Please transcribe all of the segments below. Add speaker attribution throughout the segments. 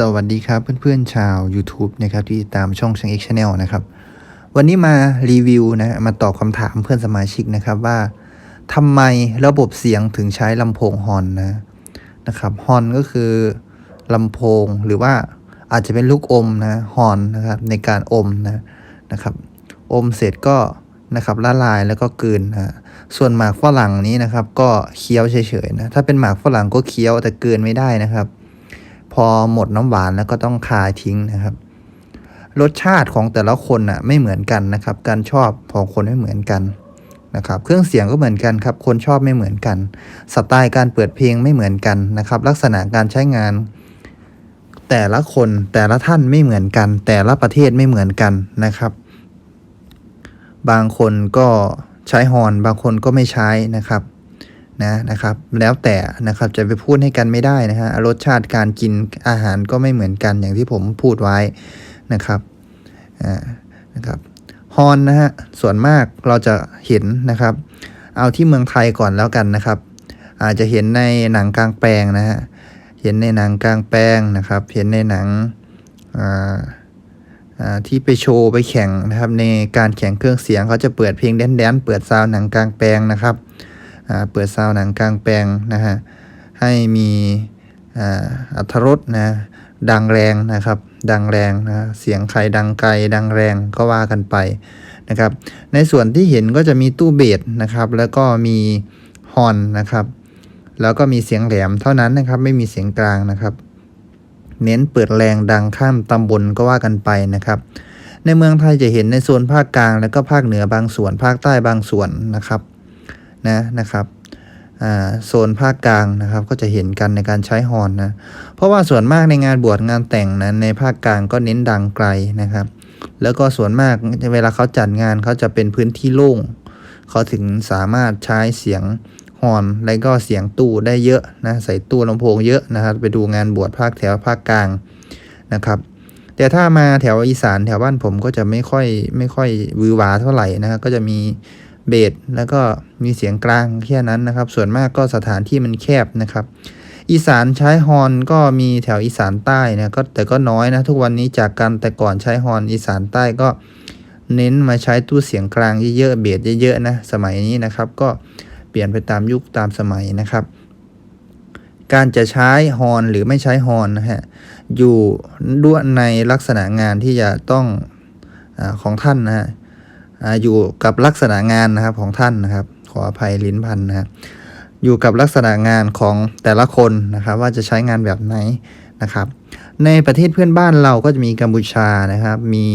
Speaker 1: สวัสดีครับเพื่อนๆชาว YouTube นะครับที่ติดตามช่องช่าง X Channel นะครับ วันนี้มารีวิวนะมาตอบคำถามเพื่อนสมาชิกนะครับว่าทำไมระบบเสียงถึงใช้ลำโพงฮอนนะนะครับฮอนก็คือลำโพงหรือว่าอาจจะเป็นลูกอมนะฮอนนะครับในการอมนะนะครับอมเสร็จก็นะครับละลายแล้วก็กลืนนะส่วนหมากฝรั่งนี้นะครับ ก็เคี้ยวเฉยๆนะถ้าเป็นหมากฝรั่งก็เคี้ยวแต่กลืนไม่ได้นะครับ พอหมดน้ำหวานแล้วก็ต้องคายทิ้งนะครับ รสชาติของแต่ละคนน่ะไม่เหมือนกันนะครับ การชอบของคนไม่เหมือนกันนะครับ เครื่องเสียงก็เหมือนกันครับ คนชอบไม่เหมือนกัน สไตล์การเปิดเพลงไม่เหมือนกันนะครับ ลักษณะการใช้งาน แต่ละคนแต่ละท่านไม่เหมือนกัน แต่ละประเทศไม่เหมือนกันนะครับ บางคนก็ใช้ฮอน บางคนก็ไม่ใช้นะครับ นะนะครับแล้วแต่นะครับจะไปพูดให้กันไม่ได้นะฮะรสชาติการกินอาหารก็ไม่เหมือนกันอย่างที่ผมพูดไว้นะครับอ่านะครับฮอนนะฮะส่วนมากเราจะเห็นนะครับ เอาที่เมืองไทยก่อนแล้วกันนะครับ อาจจะเห็นในหนังกลางแปลงนะฮะเห็นในหนังกลางแปลงนะครับ เห็นในหนังอ่าอ่าที่ไปโชว์ไปแข่งนะครับ ในการแข่งเครื่องเสียงเขาจะเปิดเพลงแดนๆเปิดซาวหนังกลางแปลงนะครับ เปิดซาวหนังกลางแปลงนะฮะให้มีอัธรสนะดังแรงนะครับ ดังแรงนะเสียงใครดังไกลดังแรงก็ว่ากันไปนะครับ ในส่วนที่เห็นก็จะมีตู้เบสนะครับ แล้วก็มีฮอนนะครับ แล้วก็มีเสียงแหลมเท่านั้นนะครับ ไม่มีเสียงกลางนะครับ เน้นเปิดแรงดังข้ามตำบลก็ว่ากันไปนะครับ ในเมืองไทยจะเห็นในโซนภาคกลาง แล้วก็ภาคเหนือบางส่วนภาคใต้บางส่วนนะครับ นะนะครับโซนภาคกลางนะครับก็จะเห็นกันในการใช้ฮอนนะเพราะว่าส่วนมากในงานบวชงานแต่งนะในภาคกลางก็เน้นดังไกลนะครับ แล้วก็ส่วนมากเวลาเขาจัดงานเขาจะเป็นพื้นที่โล่งเขาถึงสามารถใช้เสียงฮอนและก็เสียงตู้ได้เยอะนะใส่ตู้ลำโพงเยอะนะครับไปดูงานบวชภาคแถวภาคกลางนะครับ แต่ถ้ามาแถวอีสานแถวบ้านผมก็จะไม่ค่อยไม่ค่อยวือหวาเท่าไหร่นะครับก็จะมี เบสแล้วก็มีเสียงกลางแค่นั้นนะครับ ส่วนมากก็สถานที่มันแคบนะครับ อีสานใช้ฮอนก็มีแถวอีสานใต้นะก็แต่ก็น้อยนะทุกวันนี้จากกันแต่ก่อนใช้ฮอนอีสานใต้ก็เน้นมาใช้ตู้เสียงกลางเยอะๆเบสเยอะๆนะสมัยนี้นะครับ ก็เปลี่ยนไปตามยุคตามสมัยนะครับ การจะใช้ฮอนหรือไม่ใช้ฮอนนะฮะอยู่ด้วยในลักษณะงานที่จะต้องอของท่านนะฮะ อยู่กับลักษณะงานนะครับของท่านนะครับ ขออภัยลิ้นพันนะครับอยู่กับลักษณะงานของแต่ละคนนะครับว่าจะใช้งานแบบไหนนะครับ ในประเทศเพื่อนบ้านเราก็จะมีกัมพูชานะครับ มี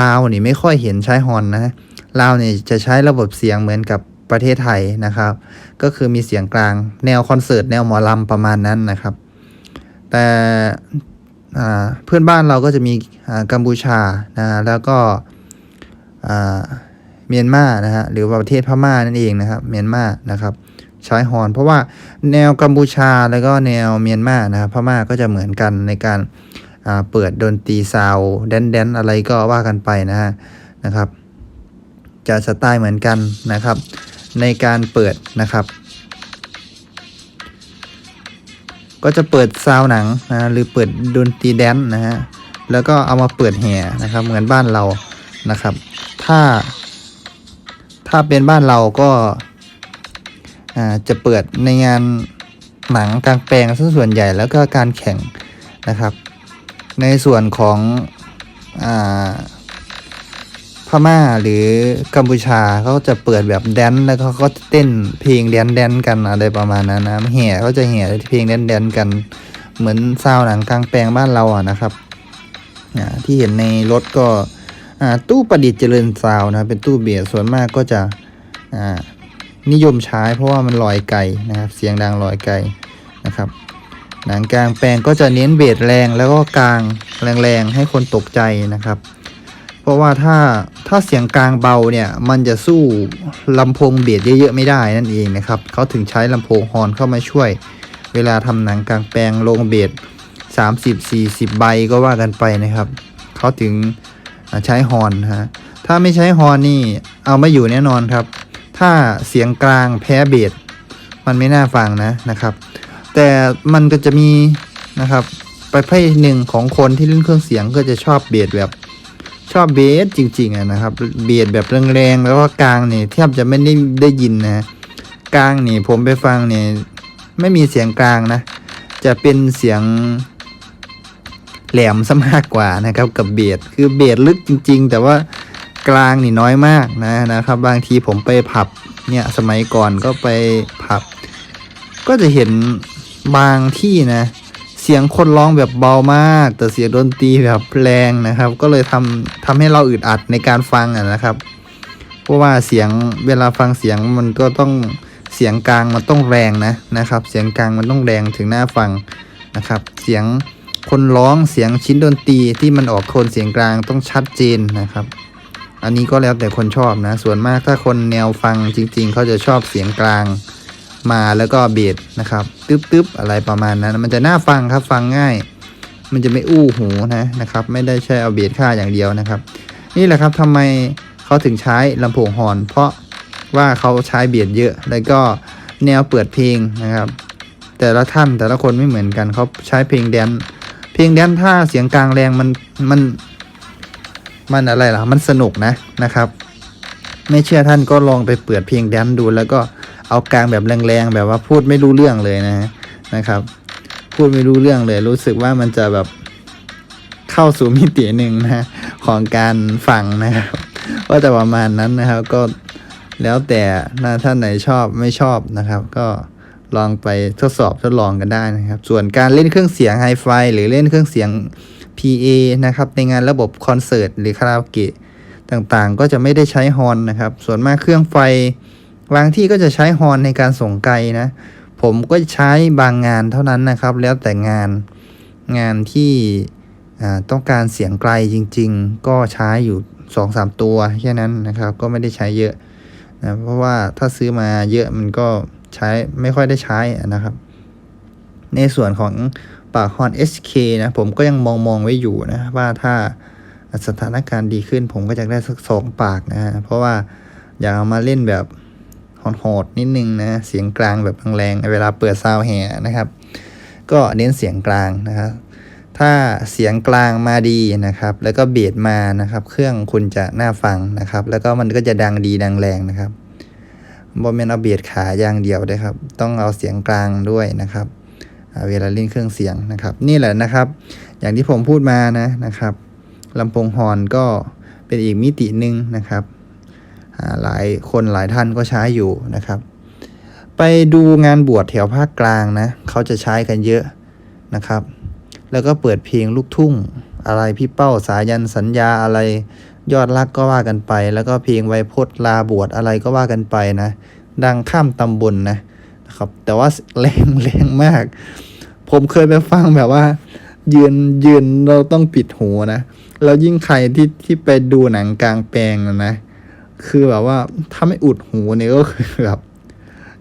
Speaker 1: ลาวนี่ไม่ค่อยเห็นใช้ฮอนนะลาวเนี่ยจะใช้ระบบเสียงเหมือนกับประเทศไทยนะครับ ก็คือมีเสียงกลางแนวคอนเสิร์ตแนวหมอลำประมาณนั้นนะครับ แต่เพื่อนบ้านเราก็จะมีกัมพูชานะแล้วก็ เมียนมานะฮะหรือว่าประเทศพม่านั่นเองนะครับเมียนมานะครับใช้ฮอน เพราะว่าแนวกัมพูชาแล้วก็แนวเมียนมานะครับพม่าก็จะเหมือนกันในการเปิดดนตรีซาวแดนแดนอะไรก็ว่ากันไปนะฮะนะครับ จะสไตล์เหมือนกันนะครับ ในการเปิดนะครับ ก็จะเปิดซาวหนังนะหรือเปิดดนตรีแดนนะฮะแล้วก็เอามาเปิดแห่นะครับเหมือนบ้านเรา นะครับ ถ้า ถ้าเป็นบ้านเราก็าจะเปิดในงานหนังกลางแปลงซะส่วนใหญ่แล้วก็การแข่งนะครับ ในส่วนของอพม่าหรือกัมพูชาเขาจะเปิดแบบแดนแล้วเขาก็เต้นเพลงแดนแดนกันอะไรประมาณนั้นนะแห่เขาจะแห่เพลงแดนแดนกัน เหมือนซาวหนังกลางแปลงบ้านเราอะนะครับที่เห็นในรถก็ ตู้ประดิษฐ์เจริญซาวนะเป็นตู้เบียร์ส่วนมากก็จะนิยมใช้เพราะว่ามันลอยไกลนะครับ เสียงดังลอยไกลนะครับ หนังกลางแปลงก็จะเน้นเบสแรงแล้วก็กลางแรงๆให้คนตกใจนะครับ เพราะว่าถ้าถ้าเสียงกลางเบาเนี่ยมันจะสู้ลำโพงเบสเยอะๆไม่ได้นั่นเองนะครับเขาถึงใช้ลำโพงฮอนเข้ามาช่วย เวลาทำหนังกลางแปลงลงเบส30-40 ใบก็ว่ากันไปนะครับเขาถึง ใช้ฮอนฮะถ้าไม่ใช้ฮอนนี่เอาไม่อยู่แน่นอนครับ ถ้าเสียงกลางแพ้เบสมันไม่น่าฟังนะนะครับ แต่มันก็จะมีนะครับประเภทหนึ่งของคนที่เล่นเครื่องเสียงก็จะชอบเบสแบบชอบเบสจริงๆนะครับเบสแบบแรงๆแล้วก็กลางเนี่ยแทบจะไม่ได้ได้ยินนะกลางนี่ผมไปฟังเนี่ยไม่มีเสียงกลางนะ จะเป็นเสียง แหลมซะมากกว่านะครับกับเบสคือเบสลึกจริง ๆ แต่ว่ากลางนี่น้อยมากนะนะครับ บางทีผมไปผับเนี่ยสมัยก่อนก็ไปผับ ก็จะเห็นบางที่นะ เสียงคนร้องแบบเบามาก แต่เสียงดนตรีแบบแรงนะครับ ก็เลยทำทำให้เราอึดอัดในการฟังอะนะครับ เพราะว่าเสียงเวลาฟังเสียงมันก็ต้องเสียงกลางมันต้องแรงนะนะครับ เสียงกลางมันต้องแรงถึงหน้าฟังนะครับ เสียง คนร้องเสียงชิ้นดนตรีที่มันออกโทนเสียงกลางต้องชัดเจนนะครับ อันนี้ก็แล้วแต่คนชอบนะ ส่วนมากถ้าคนแนวฟังจริง ๆ เขาจะชอบเสียงกลางมาแล้วก็เบสนะครับตึ๊บๆอะไรประมาณนั้น มันจะน่าฟังครับฟังง่าย มันจะไม่อู้หูนะนะครับ ไม่ได้ใช้เอาเบสค่าอย่างเดียวนะครับ นี่แหละครับทำไมเขาถึงใช้ลำโพงฮอนเพราะว่าเขาใช้เบียดเยอะ แล้วก็แนวเปิดเพลงนะครับ แต่ละท่านแต่ละคนไม่เหมือนกันเขาใช้เพลงแดน เพลงแดนซ์ถ้าเสียงกลางแรงมันมันมันอะไรล่ะ มันสนุกนะนะครับ ไม่เชื่อท่านก็ลองไปเปิดเพลงแดนดูแล้วก็เอากลางแบบแรงๆแบบว่าพูดไม่รู้เรื่องเลยนะนะครับ พูดไม่รู้เรื่องเลย รู้สึกว่ามันจะแบบเข้าสู่มิติหนึ่งนะของการฟังนะครับก็จะประมาณนั้นนะครับก็แล้วแต่นะท่านไหนชอบไม่ชอบนะครับ ก็ ลองไปทดสอบทดลองกันได้นะครับ ส่วนการเล่นเครื่องเสียงไฮไฟหรือเล่นเครื่องเสียง PA นะครับ ในงานระบบคอนเสิร์ตหรือคาราโอเกะต่างๆ ก็จะไม่ได้ใช้ฮอนนะครับ ส่วนมากเครื่องไฟบางที่ก็จะใช้ฮอนในการส่งไกลนะ ผมก็ใช้บางงานเท่านั้นนะครับ แล้วแต่งานงานที่ต้องการเสียงไกลจริง ๆ ก็ใช้อยู่สองสามตัวแค่นั้นนะครับ ก็ไม่ได้ใช้เยอะนะเพราะว่าถ้าซื้อมาเยอะมันก็ ใช้ไม่ค่อยได้ใช้นะครับ ในส่วนของปากฮอน SK นะผมก็ยังมองมองไว้อยู่นะว่าถ้าสถานการณ์ดีขึ้น ผมก็จะได้สักสองปากนะเพราะว่าอยากเอามาเล่นแบบโหดๆนิดนึงนะเสียงกลางแบบแรงๆเวลาเปิดซาวแห่นะครับ ก็เน้นเสียงกลางนะครับถ้าเสียงกลางมาดีนะครับ แล้วก็เบสมานะครับ เครื่องคุณจะน่าฟังนะครับ แล้วก็มันก็จะดังดีดังแรงนะครับ บอมเมนเอาเบสขาอย่างเดียวได้ครับ ต้องเอาเสียงกลางด้วยนะครับเวลาเล่นเครื่องเสียงนะครับ นี่แหละนะครับ อย่างที่ผมพูดมานะนะครับลำโพงฮอนก็เป็นอีกมิติหนึ่งนะครับหลายคนหลายท่านก็ใช้อยู่นะครับ ไปดูงานบวชแถวภาคกลางนะเขาจะใช้กันเยอะนะครับ แล้วก็เปิดเพลงลูกทุ่ง อะไรพี่เป้าสายันสัญญาอะไร ยอดรักก็ว่ากันไป แล้วก็เพลงไวยพจน์ลาบวชอะไรก็ว่ากันไปนะ ดังข้ามตำบลนะนะครับ แต่ว่าแรงแรงมาก ผมเคยไปฟังแบบว่า ยืนยืนเราต้องปิดหูนะแล้วยิ่งใครที่ที่ไปดูหนังกลางแปลงนะ คือแบบว่าถ้าไม่อุดหูเนี่ยก็คือแบบ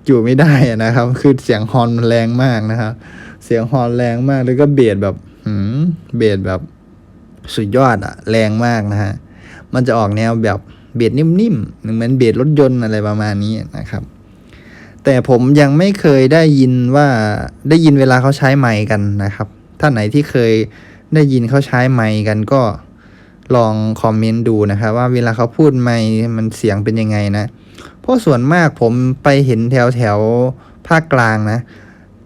Speaker 1: อยู่ไม่ได้นะครับ คือเสียงฮอนมันแรงมากนะครับ เสียงฮอนแรงมากแล้วก็เบสแบบ หืมเบสแบบสุดยอดอะแรงมากนะฮะ มันจะออกแนวแบบเบสนิ่มๆเหมือนเบสรถยนต์อะไรประมาณนี้นะครับ แต่ผมยังไม่เคยได้ยินว่าได้ยินเวลาเขาใช้ไมค์กันนะครับ ท่านไหนที่เคยได้ยินเขาใช้ไมค์กันก็ลองคอมเมนต์ดูนะครับว่าเวลาเขาพูดไมค์มันเสียงเป็นยังไงนะ เพราะส่วนมากผมไปเห็นแถวแถวภาคกลางนะ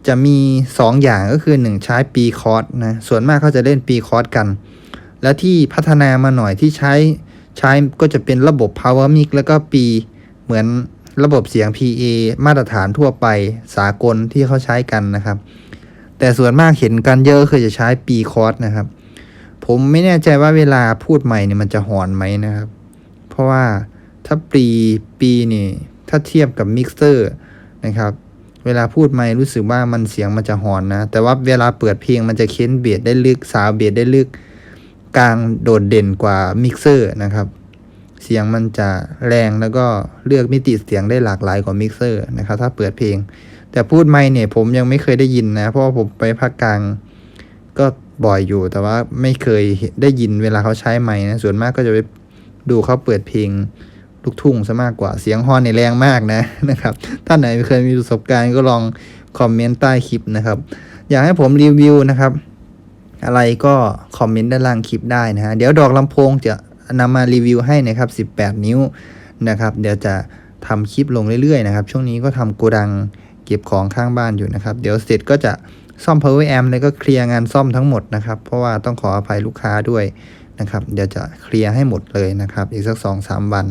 Speaker 1: จะมีสองอย่างก็คือหนึ่งใช้ปีคอร์สนะ ส่วนมากเขาจะเล่นปีคอร์สกัน แล้วที่พัฒนามาหน่อยที่ใช้ ใช้ก็จะเป็นระบบ Power Mix แล้วก็ปีเหมือนระบบเสียง PA มาตรฐานทั่วไปสากลที่เขาใช้กันนะครับ แต่ส่วนมากเห็นกันเยอะคือจะใช้ปีคอร์สนะครับ ผมไม่แน่ใจว่าเวลาพูดใหม่เนี่ยมันจะหอนไหมนะครับ เพราะว่าถ้าปีปีนี่ถ้าเทียบกับมิกเซอร์นะครับ เวลาพูดไม่รู้สึกว่ามันเสียงมันจะหอนนะ แต่ว่าเวลาเปิดเพลงมันจะเค้นเบียดได้ลึกสาวเบียดได้ลึก กลางโดดเด่นกว่ามิกเซอร์นะครับ เสียงมันจะแรงแล้วก็เลือกมิติเสียงได้หลากหลายกว่ามิกเซอร์นะครับถ้าเปิดเพลง แต่พูดไม่เนี่ยผมยังไม่เคยได้ยินนะ เพราะผมไปภาคกลางก็บ่อยอยู่แต่ว่าไม่เคยได้ยินเวลาเขาใช้ไม้นะส่วนมากก็จะไปดูเขาเปิดเพลงลูกทุ่งซะมากกว่าเสียงฮอนในแรงมากนะนะครับท่านไหนเคยมีประสบการณ์ก็ลองคอมเมนต์ใต้คลิปนะครับ อยากให้ผมรีวิวนะครับ อะไรก็คอมเมนต์ด้านล่างคลิปได้นะฮะ เดี๋ยวดอกลำโพงจะนำมารีวิวให้นะครับ 18 นิ้วนะครับ เดี๋ยวจะทำคลิปลงเรื่อยๆนะครับ ช่วงนี้ก็ทำโกดังเก็บของข้างบ้านอยู่นะครับ เดี๋ยวเสร็จก็จะซ่อม power amp แล้วก็เคลียร์งานซ่อมทั้งหมดนะครับ เพราะว่าต้องขออภัยลูกค้าด้วยนะครับ เดี๋ยวจะเคลียร์ให้หมดเลยนะครับ อีกสัก 2-3 วัน